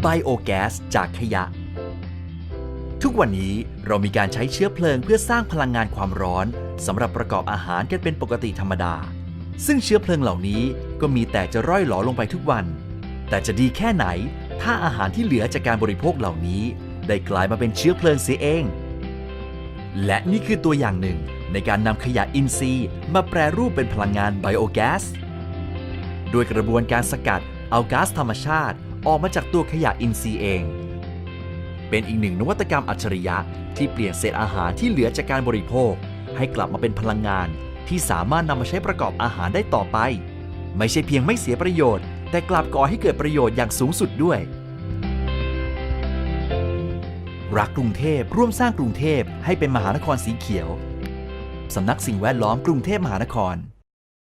ไบโอแก๊สจากขยะ ทุกวันนี้เรามีการใช้เชื้อเพลิงเพื่อสร้างพลังงานความร้อนสำหรับประกอบอาหารกันเป็นปกติธรรมดา ซึ่งเชื้อเพลิงเหล่านี้ก็มีแต่จะร่อยหลอลงไปทุกวัน แต่จะดีแค่ไหน ถ้าอาหารที่เหลือจากการบริโภคเหล่านี้ ได้กลายมาเป็นเชื้อเพลิงเสียเอง และนี่คือตัวอย่างหนึ่งในการนำขยะอินทรีย์มาแปรรูปเป็นพลังงานไบโอแก๊สโดยกระบวนการสกัดเอาก๊าซธรรมชาติออกมาจากตัวขยะอินทรีย์เอง เป็นอีกหนึ่งนวัตกรรมอัจฉริยะที่เปลี่ยนเศษอาหารที่เหลือจากการบริโภค ให้กลับมาเป็นพลังงาน ที่สามารถนำมาใช้ประกอบอาหารได้ต่อไป ไม่ใช่เพียงไม่เสียประโยชน์ แต่กลับก่อให้เกิดประโยชน์อย่างสูงสุดด้วย รักกรุงเทพร่วมสร้างกรุงเทพให้เป็นมหานครสีเขียว สำนักสิ่งแวดล้อมกรุงเทพมหานคร